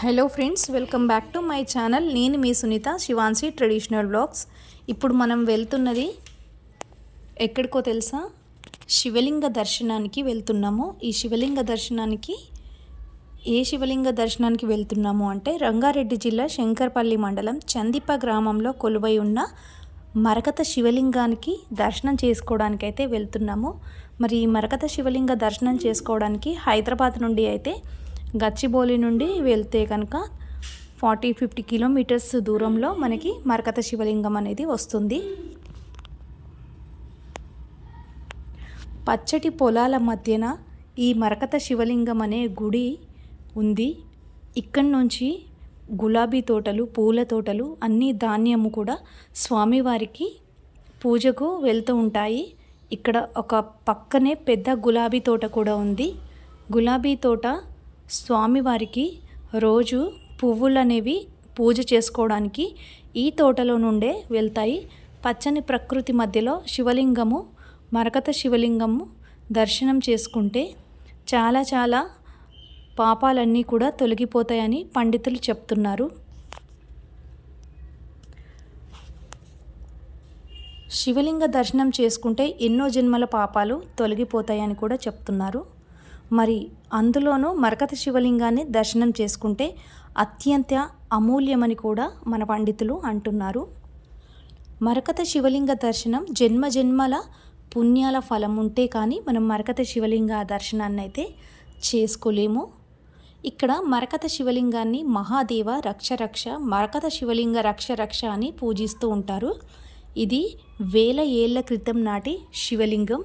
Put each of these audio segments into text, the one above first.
Hello friends welcome back to my channel. నేను మీ Sunitha Shivansi traditional blogs. ఇప్పుడు మనం వెళ్తున్నది ఎక్కడికో తెలుసా? శివలింగ దర్శనానికి వెళ్తున్నాము. ఈ శివలింగ దర్శనానికి ఏ శివలింగ దర్శనానికి వెళ్తున్నాము అంటే రంగారెడ్డి జిల్లా శంకర్పల్లి మండలం చందిప గ్రామంలో కొలువై ఉన్న మరకత శివలింగానికి దర్శనం చేసుకోవడానికి అయితే వెళ్తున్నాము. మరి ఈ మరకత శివలింగ దర్శనం చేసుకోవడానికి హైదరాబాద్ నుండి అయితే గచ్చిబౌలి నుండి వెళ్తే కనుక ఫార్టీ ఫిఫ్టీ కిలోమీటర్స్ దూరంలో మనకి మరకత శివలింగం అనేది వస్తుంది. పచ్చటి పొలాల మధ్యన ఈ మరకత శివలింగం అనే గుడి ఉంది. ఇక్కడి నుంచి గులాబీ తోటలు పూల తోటలు అన్ని ధాన్యము కూడా స్వామివారికి పూజకు వెళ్తూ ఉంటాయి. ఇక్కడ ఒక పక్కనే పెద్ద గులాబీ తోట కూడా ఉంది. గులాబీ తోట స్వామివారికి రోజు పువ్వులు అనేవి పూజ చేసుకోవడానికి ఈ తోటలో నుండే వెళ్తాయి. పచ్చని ప్రకృతి మధ్యలో శివలింగము మరకత శివలింగము దర్శనం చేసుకుంటే చాలా చాలా పాపాలన్నీ కూడా తొలగిపోతాయని పండితులు చెప్తున్నారు. శివలింగ దర్శనం చేసుకుంటే ఎన్నో జన్మల పాపాలు తొలగిపోతాయని కూడా చెప్తున్నారు. మరి అందులోనూ మరకత శివలింగాన్ని దర్శనం చేసుకుంటే అత్యంత అమూల్యమని కూడా మన పండితులు అంటున్నారు. మరకత శివలింగ దర్శనం జన్మ జన్మల పుణ్యాల ఫలం ఉంటే కానీ మనం మరకత శివలింగ దర్శనాన్ని అయితే చేసుకోలేము. ఇక్కడ మరకత శివలింగాన్ని మహాదేవ రక్ష రక్ష మరకత శివలింగ రక్ష రక్ష అని పూజిస్తూ ఉంటారు. ఇది వేల ఏళ్ళ క్రితం నాటి శివలింగం.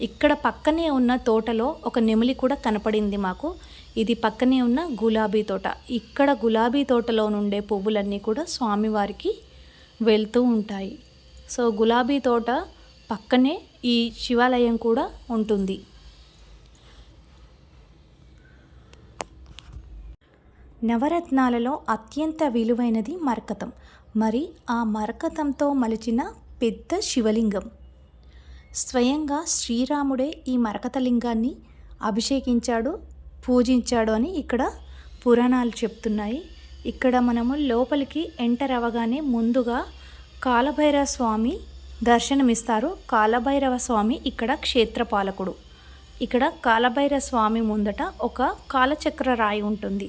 ఇక్కడ పక్కనే ఉన్న తోటలో ఒక నెమలి కూడా కనపడింది మాకు. ఇది పక్కనే ఉన్న గులాబీ తోట. ఇక్కడ గులాబీ తోటలో నుండే పువ్వులన్నీ కూడా స్వామివారికి వెళ్తూ ఉంటాయి. సో గులాబీ తోట పక్కనే ఈ శివాలయం కూడా ఉంటుంది. నవరత్నాలలో అత్యంత విలువైనది మరకతం. మరి ఆ మరకతంతో మలిచిన పెద్ద శివలింగం. స్వయంగా శ్రీరాముడే ఈ మరకతలింగాన్ని అభిషేకించాడు పూజించాడు అని ఇక్కడ పురాణాలు చెప్తున్నాయి. ఇక్కడ మనము లోపలికి ఎంటర్ అవ్వగానే ముందుగా కాలభైరవ స్వామి దర్శనమిస్తారు. కాలభైరవ స్వామి ఇక్కడ క్షేత్రపాలకుడు. ఇక్కడ కాలభైరవ స్వామి ముందట ఒక కాలచక్ర రాయి ఉంటుంది.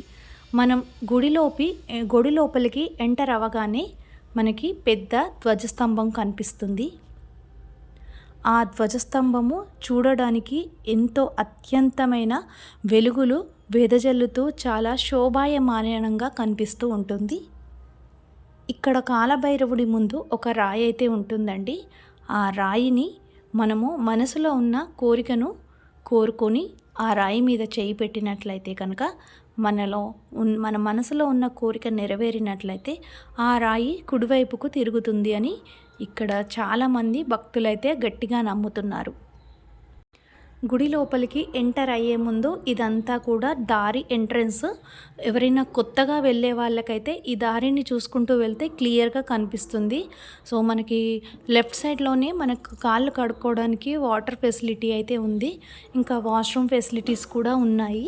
మనం గుడిలోపి గుడి లోపలికి ఎంటర్ అవ్వగానే మనకి పెద్ద ధ్వజస్తంభం కనిపిస్తుంది. ఆ ధ్వజస్తంభము చూడడానికి ఎంతో అత్యంతమైన వెలుగులు వెదజల్లుతూ చాలా శోభాయమానంగా కనిపిస్తూ ఉంటుంది. ఇక్కడ కాలభైరవుడి ముందు ఒక రాయి అయితే ఉంటుందండి. ఆ రాయిని మనము మనసులో ఉన్న కోరికను కోరుకొని ఆ రాయి మీద చేయి పెట్టినట్లయితే కనుక మనలో ఉన్ మన మనసులో ఉన్న కోరిక నెరవేరినట్లయితే ఆ రాయి కుడివైపుకు తిరుగుతుంది అని ఇక్కడ చాలామంది భక్తులైతే గట్టిగా నమ్ముతున్నారు. గుడి లోపలికి ఎంటర్ అయ్యే ముందు ఇదంతా కూడా దారి ఎంట్రన్స్. ఎవరైనా కొత్తగా వెళ్ళే వాళ్ళకైతే ఈ దారిని చూసుకుంటూ వెళ్తే క్లియర్గా కనిపిస్తుంది. సో మనకి లెఫ్ట్ సైడ్లోనే మనకు కాళ్ళు కడుక్కోవడానికి వాటర్ ఫెసిలిటీ అయితే ఉంది. ఇంకా వాష్రూమ్ ఫెసిలిటీస్ కూడా ఉన్నాయి.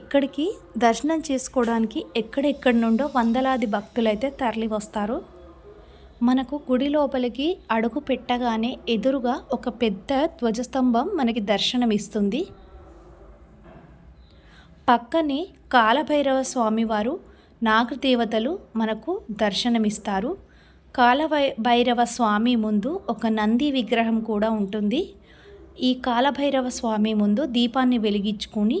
ఇక్కడికి దర్శనం చేసుకోవడానికి ఎక్కడెక్కడి నుండో వందలాది భక్తులైతే తరలి వస్తారు మనకు గుడి లోపలికి అడుగు పెట్టగానే ఎదురుగా ఒక పెద్ద ధ్వజస్తంభం మనకి దర్శనమిస్తుంది. పక్కనే కాలభైరవ స్వామివారు నాగదేవతలు మనకు దర్శనమిస్తారు. కాలభై భైరవ స్వామి ముందు ఒక నంది విగ్రహం కూడా ఉంటుంది. ఈ కాలభైరవ స్వామి ముందు దీపాన్ని వెలిగించుకొని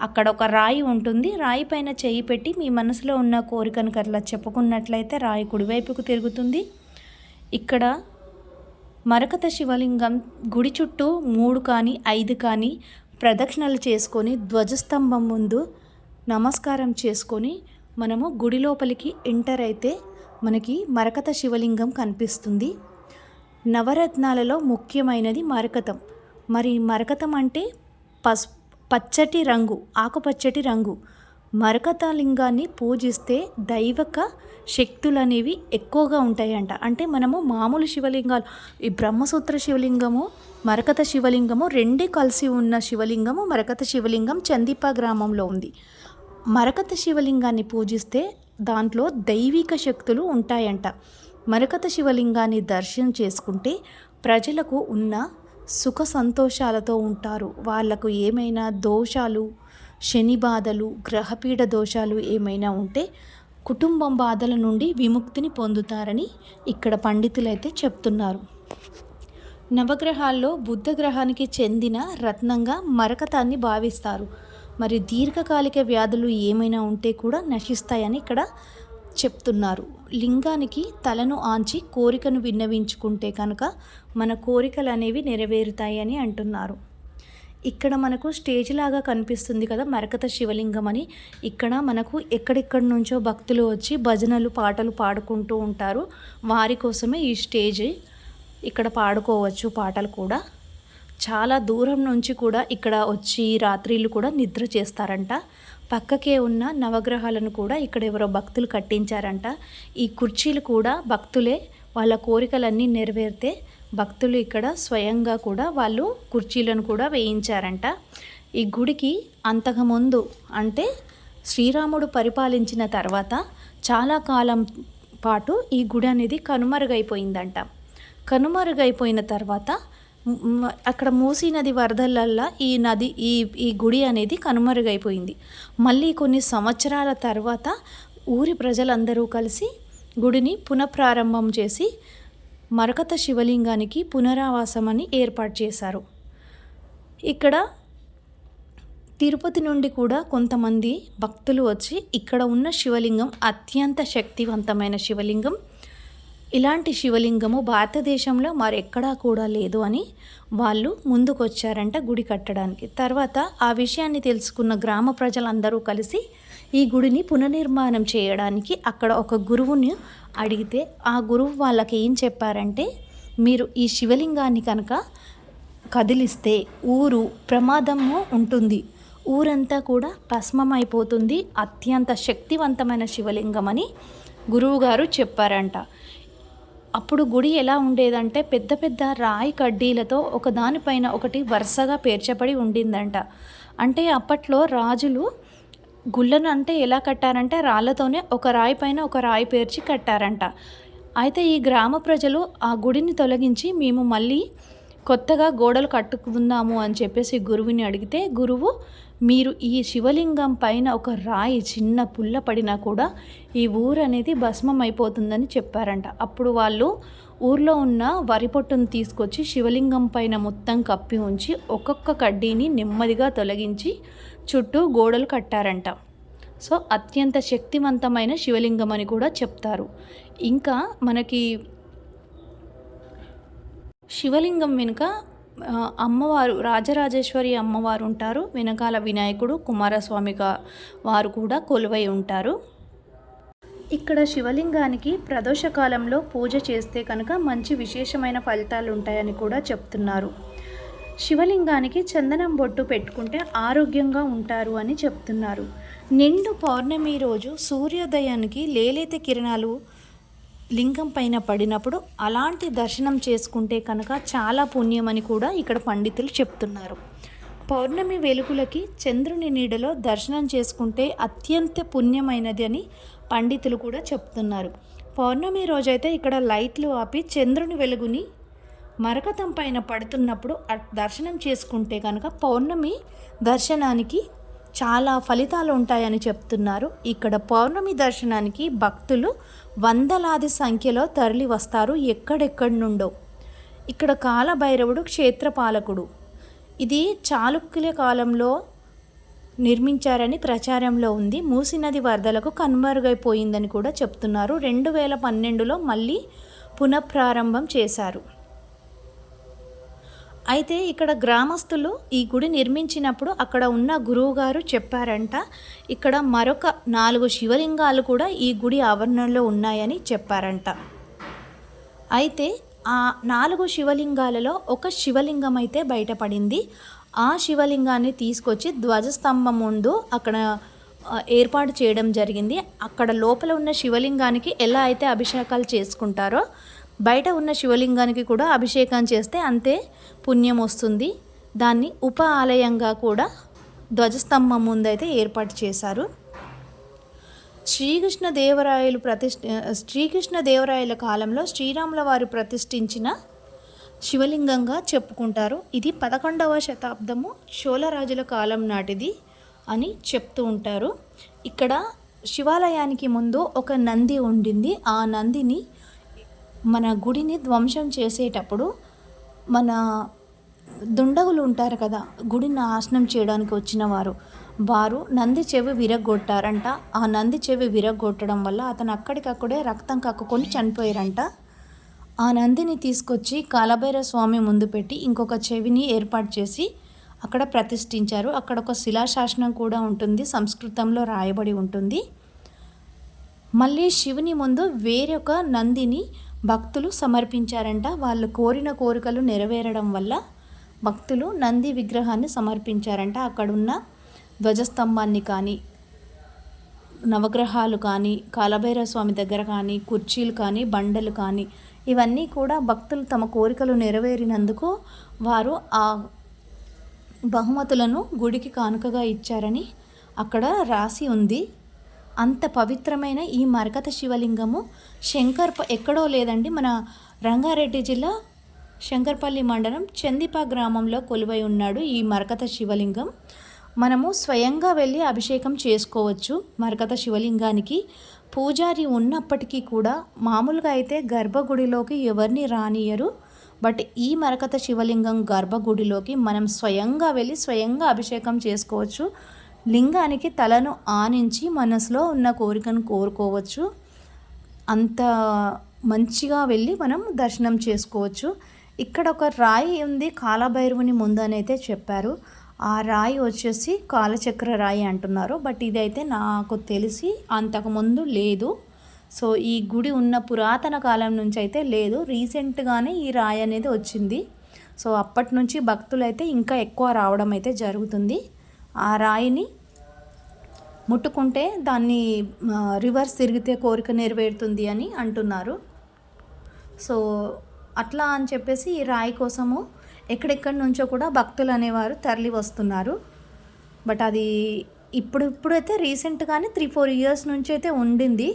అక్కడ ఒక రాయి ఉంటుంది. రాయి పైన చేయి పెట్టి మీ మనసులో ఉన్న కోరికను అట్లా చెప్పుకున్నట్లయితే రాయి కుడివైపుకు తిరుగుతుంది. ఇక్కడ మరకత శివలింగం గుడి చుట్టూ మూడు కానీ ఐదు కానీ ప్రదక్షిణలు చేసుకొని ధ్వజస్తంభం ముందు నమస్కారం చేసుకొని మనము గుడి లోపలికి ఎంటర్ అయితే మనకి మరకత శివలింగం కనిపిస్తుంది. నవరత్నాలలో ముఖ్యమైనది మరకతం. మరి మరకతం అంటే పసుపు పచ్చటి రంగు ఆకుపచ్చటి రంగు. మరకతలింగాన్ని పూజిస్తే దైవక శక్తులు అనేవి ఎక్కువగా ఉంటాయంట. అంటే మనము మామూలు శివలింగాలు ఈ బ్రహ్మసూత్ర శివలింగము మరకత శివలింగము రెండే కలిసి ఉన్న శివలింగము మరకత శివలింగం చందీప గ్రామంలో ఉంది. మరకత శివలింగాన్ని పూజిస్తే దాంట్లో దైవిక శక్తులు ఉంటాయంట. మరకత శివలింగాన్ని దర్శనం చేసుకుంటే ప్రజలకు ఉన్న సుఖ సంతోషాలతో ఉంటారు. వాళ్ళకు ఏమైనా దోషాలు శని బాధలు గ్రహపీడ దోషాలు ఏమైనా ఉంటే కుటుంబం బాధల నుండి విముక్తిని పొందుతారని ఇక్కడ పండితులైతే చెప్తున్నారు. నవగ్రహాల్లో బుద్ధ గ్రహానికి చెందిన రత్నంగా మరకతాన్ని భావిస్తారు. మరి దీర్ఘకాలిక వ్యాధులు ఏమైనా ఉంటే కూడా నశిస్తాయని ఇక్కడ చెప్తున్నారు. లింగానికి తలను ఆంచి కోరికను విన్నవించుకుంటే కనుక మన కోరికలు అనేవి నెరవేరుతాయని అంటున్నారు. ఇక్కడ మనకు స్టేజ్ లాగా కనిపిస్తుంది కదా మరకత శివలింగం అని. ఇక్కడ మనకు ఎక్కడెక్కడి నుంచో భక్తులు వచ్చి భజనలు పాటలు పాడుకుంటూ ఉంటారు. వారి కోసమే ఈ స్టేజ్ ఇక్కడ పాడుకోవచ్చు పాటలు కూడా. చాలా దూరం నుంచి కూడా ఇక్కడ వచ్చి రాత్రిళ్ళు కూడా నిద్ర చేస్తారంట. పక్కకే ఉన్న నవగ్రహాలను కూడా ఇక్కడ ఎవరో భక్తులు కట్టించారంట. ఈ కుర్చీలు కూడా భక్తులే వాళ్ళ కోరికలన్నీ నెరవేరితే భక్తులు ఇక్కడ స్వయంగా కూడా వాళ్ళు కుర్చీలను కూడా వేయించారంట. ఈ గుడికి అంతకుముందు అంటే శ్రీరాముడు పరిపాలించిన తర్వాత చాలా కాలం పాటు ఈ గుడి అనేది కనుమరుగైపోయిందంట. కనుమరుగైపోయిన తర్వాత అక్కడ మూసీ నది వరదలల్లా ఈ నది ఈ ఈ గుడి అనేది కనుమరుగైపోయింది. మళ్ళీ కొన్ని సంవత్సరాల తర్వాత ఊరి ప్రజలందరూ కలిసి గుడిని పునఃప్రారంభం చేసి మరకత శివలింగానికి పునరావాసం అని ఏర్పాటు చేశారు. ఇక్కడ తిరుపతి నుండి కూడా కొంతమంది భక్తులు వచ్చి ఇక్కడ ఉన్న శివలింగం అత్యంత శక్తివంతమైన శివలింగం. ఇలాంటి శివలింగము భారతదేశంలో మరెక్కడా కూడా లేదు అని వాళ్ళు ముందుకొచ్చారంట గుడి కట్టడానికి. తర్వాత ఆ విషయాన్ని తెలుసుకున్న గ్రామ ప్రజలందరూ కలిసి ఈ గుడిని పునర్నిర్మాణం చేయడానికి అక్కడ ఒక గురువుని అడిగితే ఆ గురువు వాళ్ళకి ఏం చెప్పారంటే మీరు ఈ శివలింగాన్ని కనుక కదిలిస్తే ఊరు ప్రమాదము ఉంటుంది. ఊరంతా కూడా భస్మమైపోతుంది. అత్యంత శక్తివంతమైన శివలింగం అని గురువుగారు చెప్పారంట. అప్పుడు గుడి ఎలా ఉండేదంటే పెద్ద పెద్ద రాయి కడ్డీలతో ఒకదానిపైన ఒకటి వరుసగా పేర్చబడి ఉండిందంట. అంటే అప్పట్లో రాజులు గుళ్ళను అంటే ఎలా కట్టారంటే రాళ్ళతోనే ఒక రాయి పైన ఒక రాయి పేర్చి కట్టారంట. అయితే ఈ గ్రామ ప్రజలు ఆ గుడిని తొలగించి మేము మళ్ళీ కొత్తగా గోడలు కట్టుకుందాము అని చెప్పేసి గురువుని అడిగితే గురువు మీరు ఈ శివలింగం పైన ఒక రాయి చిన్న పుల్ల పడినా కూడా ఈ ఊరు అనేది భస్మం అయిపోతుందని చెప్పారంట. అప్పుడు వాళ్ళు ఊర్లో ఉన్న వరి పొట్టును తీసుకొచ్చి శివలింగం పైన మొత్తం కప్పి ఉంచి ఒక్కొక్క కడ్డీని నెమ్మదిగా తొలగించి చుట్టూ గోడలు కట్టారంట. సో అత్యంత శక్తివంతమైన శివలింగం అని కూడా చెప్తారు. ఇంకా మనకి శివలింగం వెనుక అమ్మవారు రాజరాజేశ్వరి అమ్మవారు ఉంటారు. వెనకాల వినాయకుడు కుమారస్వామిగా వారు కూడా కొలువై ఉంటారు. ఇక్కడ శివలింగానికి ప్రదోషకాలంలో పూజ చేస్తే కనుక మంచి విశేషమైన ఫలితాలు ఉంటాయని కూడా చెప్తున్నారు. శివలింగానికి చందనం బొట్టు పెట్టుకుంటే ఆరోగ్యంగా ఉంటారు అని చెప్తున్నారు. నిండు పౌర్ణమి రోజు సూర్యోదయానికి లేలేత కిరణాలు లింగం పైన పడినప్పుడు అలాంటి దర్శనం చేసుకుంటే కనుక చాలా పుణ్యమని కూడా ఇక్కడ పండితులు చెప్తున్నారు. పౌర్ణమి వెలుగులకి చంద్రుని నీడలో దర్శనం చేసుకుంటే అత్యంత పుణ్యమైనది అని పండితులు కూడా చెప్తున్నారు. పౌర్ణమి రోజైతే ఇక్కడ లైట్లు ఆపి చంద్రుని వెలుగుని మరకతం పైన పడుతున్నప్పుడు దర్శనం చేసుకుంటే కనుక పౌర్ణమి దర్శనానికి చాలా ఫలితాలు ఉంటాయని చెప్తున్నారు. ఇక్కడ పౌర్ణమి దర్శనానికి భక్తులు వందలాది సంఖ్యలో తరలి వస్తారు ఎక్కడెక్కడి నుండో ఇక్కడ కాలభైరవుడు క్షేత్రపాలకుడు. ఇది చాళుక్యుల కాలంలో నిర్మించారని ప్రచారంలో ఉంది. మూసి నది వరదలకు కనుమరుగైపోయిందని కూడా చెప్తున్నారు. రెండు వేల పన్నెండులో మళ్ళీ పునఃప్రారంభం చేశారు. అయితే ఇక్కడ గ్రామస్తులు ఈ గుడి నిర్మించినప్పుడు అక్కడ ఉన్న గురువుగారు చెప్పారంట ఇక్కడ మరొక నాలుగు శివలింగాలు కూడా ఈ గుడి ఆవరణలో ఉన్నాయని చెప్పారంట. అయితే ఆ నాలుగు శివలింగాలలో ఒక శివలింగం అయితే బయటపడింది. ఆ శివలింగాన్ని తీసుకొచ్చి ధ్వజస్తంభం ముందు అక్కడ ఏర్పాటు చేయడం జరిగింది. అక్కడ లోపల ఉన్న శివలింగానికి ఎలా అయితే అభిషేకాలు చేసుకుంటారో బయట ఉన్న శివలింగానికి కూడా అభిషేకం చేస్తే అంతే పుణ్యం వస్తుంది. దాన్ని ఉప ఆలయంగా కూడా ధ్వజస్తంభం ముందైతే ఏర్పాటు చేశారు. శ్రీకృష్ణ దేవరాయలు ప్రతిష్ఠ శ్రీకృష్ణ దేవరాయల కాలంలో శ్రీరాముల వారు ప్రతిష్ఠించిన శివలింగంగా చెప్పుకుంటారు. ఇది పదకొండవ శతాబ్దము చోళరాజుల కాలం నాటిది అని చెప్తూ ఉంటారు. ఇక్కడ శివాలయానికి ముందు ఒక నంది ఉండింది. ఆ నందిని మన గుడిని ధ్వంసం చేసేటప్పుడు మన దుండగులు ఉంటారు కదా గుడిని నాశనం చేయడానికి వచ్చిన వారు. వారు నంది చెవి విరగొట్టారంట ఆ నంది చెవి విరగొట్టడం వల్ల అతను అక్కడికక్కడే రక్తం కక్కుకొని చనిపోయారంట. ఆ నందిని తీసుకొచ్చి కాలభైర స్వామి ముందు పెట్టి ఇంకొక చెవిని ఏర్పాటు చేసి అక్కడ ప్రతిష్ఠించారు. అక్కడ ఒక శిలాశాసనం కూడా ఉంటుంది సంస్కృతంలో రాయబడి ఉంటుంది. మళ్ళీ శివుని ముందు వేరొక నందిని భక్తులు సమర్పించారంట. వాళ్ళు కోరిన కోరికలు నెరవేరడం వల్ల భక్తులు నంది విగ్రహాన్ని సమర్పించారంట. అక్కడున్న ధ్వజస్తంభాన్ని కానీ నవగ్రహాలు కానీ కాలభైరవ స్వామి దగ్గర కానీ కుర్చీలు కానీ బండలు కానీ ఇవన్నీ కూడా భక్తులు తమ కోరికలు నెరవేరినందుకు వారు ఆ బహుమతులను గుడికి కానుకగా ఇచ్చారని అక్కడ రాసి ఉంది. అంత పవిత్రమైన ఈ మరకత శివలింగము శంకర్ ఎక్కడో లేదండి మన రంగారెడ్డి జిల్లా శంకర్పల్లి మండలం చందిపా గ్రామంలో కొలువై ఉన్నాడు ఈ మరకత శివలింగం. మనము స్వయంగా వెళ్ళి అభిషేకం చేసుకోవచ్చు మరకత శివలింగానికి. పూజారి ఉన్నప్పటికీ కూడా మామూలుగా అయితే గర్భగుడిలోకి ఎవరిని రానియరు బట్ ఈ మరకత శివలింగం గర్భగుడిలోకి మనం స్వయంగా వెళ్ళి స్వయంగా అభిషేకం చేసుకోవచ్చు. లింగానికి తలను ఆనించి మనసులో ఉన్న కోరికను కోరుకోవచ్చు. అంత మంచిగా వెళ్ళి మనం దర్శనం చేసుకోవచ్చు. ఇక్కడ ఒక రాయి ఉంది కాలభైరవుని ముందు అని అయితే చెప్పారు. ఆ రాయి వచ్చేసి కాలచక్ర రాయి అంటున్నారు. బట్ ఇదైతే నాకు తెలిసి అంతకుముందు లేదు. సో ఈ గుడి ఉన్న పురాతన కాలం నుంచి అయితే లేదు. రీసెంట్గానే ఈ రాయి అనేది వచ్చింది. సో అప్పటి నుంచి భక్తులు అయితే ఇంకా ఎక్కువ రావడం అయితే జరుగుతుంది. ఆ రాయిని ముట్టుకుంటే దాన్ని రివర్స్ తిరిగితే కోరిక నెరవేరుతుంది అని అంటున్నారు. సో అట్లా అని చెప్పేసి ఈ రాయి కోసము ఎక్కడెక్కడి నుంచో కూడా భక్తులు అనేవారు తరలి వస్తున్నారు. బట్ అది ఇప్పుడు ఇప్పుడైతే రీసెంట్గానే త్రీ ఫోర్ ఇయర్స్ నుంచి అయితే ఉండింది.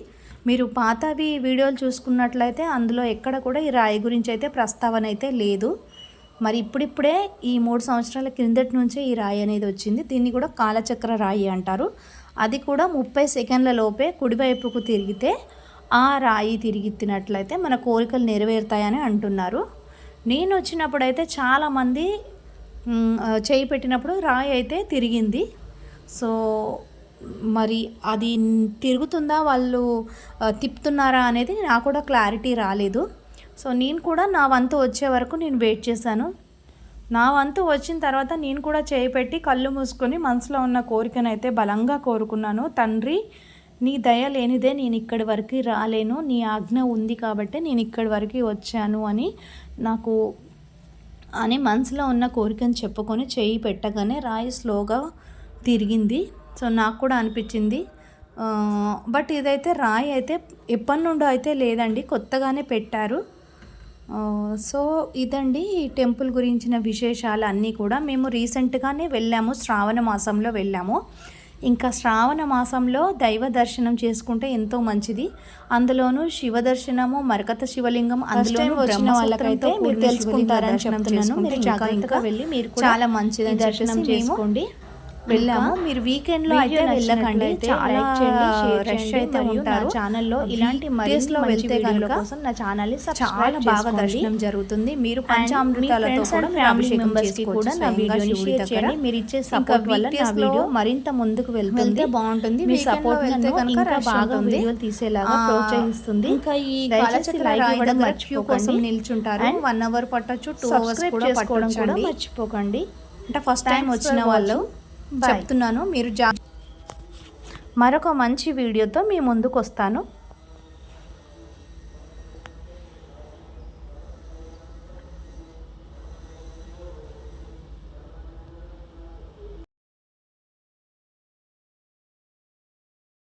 మీరు పాతవి వీడియోలు చూసుకున్నట్లయితే అందులో ఎక్కడ కూడా ఈ రాయి గురించి అయితే ప్రస్తావన అయితే లేదు. మరి ఇప్పుడిప్పుడే ఈ మూడు సంవత్సరాల క్రిందటి నుంచే ఈ రాయి అనేది వచ్చింది. దీన్ని కూడా కాలచక్ర రాయి అంటారు. అది కూడా ముప్పై సెకండ్ల లోపే కుడివైపుకు తిరిగితే ఆ రాయి తిరిగితినట్లయితే మన కోరికలు నెరవేరుతాయని అంటున్నారు. నేను వచ్చినప్పుడు అయితే చాలామంది చేయి పెట్టినప్పుడు రాయి అయితే తిరిగింది. సో మరి అది తిరుగుతుందా? వాళ్ళు తిప్పుతున్నారా అనేది నాకు కూడా క్లారిటీ రాలేదు. సో నేను కూడా నా వంతు వచ్చే వరకు నేను వెయిట్ చేశాను. నా వంతు వచ్చిన తర్వాత నేను కూడా చేయి పెట్టి కళ్ళు మూసుకొని మనసులో ఉన్న కోరికనైతే బలంగా కోరుకున్నాను. తండ్రి నీ దయ లేనిదే నేను ఇక్కడి వరకు రాలేను. నీ ఆజ్ఞ ఉంది కాబట్టి నేను ఇక్కడి వరకు వచ్చాను అని నాకు అని మనసులో ఉన్న కోరికను చెప్పుకొని చేయి పెట్టగానే రాయి స్లోగా తిరిగింది. సో నాకు కూడా అనిపించింది. బట్ ఇదైతే రాయి అయితే ఎప్పటి నుండో అయితే లేదండి. కొత్తగానే పెట్టారు. సో ఇదండి ఈ టెంపుల్ గురించిన విశేషాలు అన్నీ కూడా. మేము రీసెంట్గానే వెళ్ళాము శ్రావణ మాసంలో వెళ్ళాము. ఇంకా శ్రావణ మాసంలో దైవ దర్శనం చేసుకుంటే ఎంతో మంచిది. అందులోనూ శివ దర్శనము మరకత శివలింగం అందులో వచ్చిన వాళ్ళకైతే మీరు తెలుసుకుంటారని చెప్తున్నాను. మీరు జాగ్రత్తగా వెళ్ళి మీరు చాలా మంచిది దర్శనం చేసుకోండి. వెళ్ళాము. మీరు వీకెండ్లో అయితే వెళ్ళకండి. చాలా రష్ అయితే ఉంటారు. ఛానల్లో ఇలాంటి లో వెళ్తే కనుక నా ఛానల్ చాలా బాగా దర్శనం జరుగుతుంది. మీరు పంచామృతాలతో కూడా ఫ్యామిలీ మెంబర్స్కి కూడా నా వీడియోని షేర్ చేయండి మీరు ఇచ్చే సపోర్ట్ వల్ల నా వీడియో మరింత ముందుకు వెళ్తుంది. బాగుంటుంది. మీ సపోర్ట్ వెళ్తే కనుక బాగా వీడియోలు తీసేలాగా ప్రోత్సహిస్తుంది. ఇంకా ఈ కాలచక్ర లైక్ ఇవ్వడం మర్చిపోకండి. నిల్చుంటారు. వన్ అవర్ పట్టొచ్చు టూ అవర్స్ కూడా పట్టుకోవడం కూడా మర్చిపోకండి. అంటే ఫస్ట్ టైం వచ్చిన వాళ్ళు చెప్తున్నాను. మీరు జా మరొక మంచి వీడియోతో మీ ముందుకు వస్తాను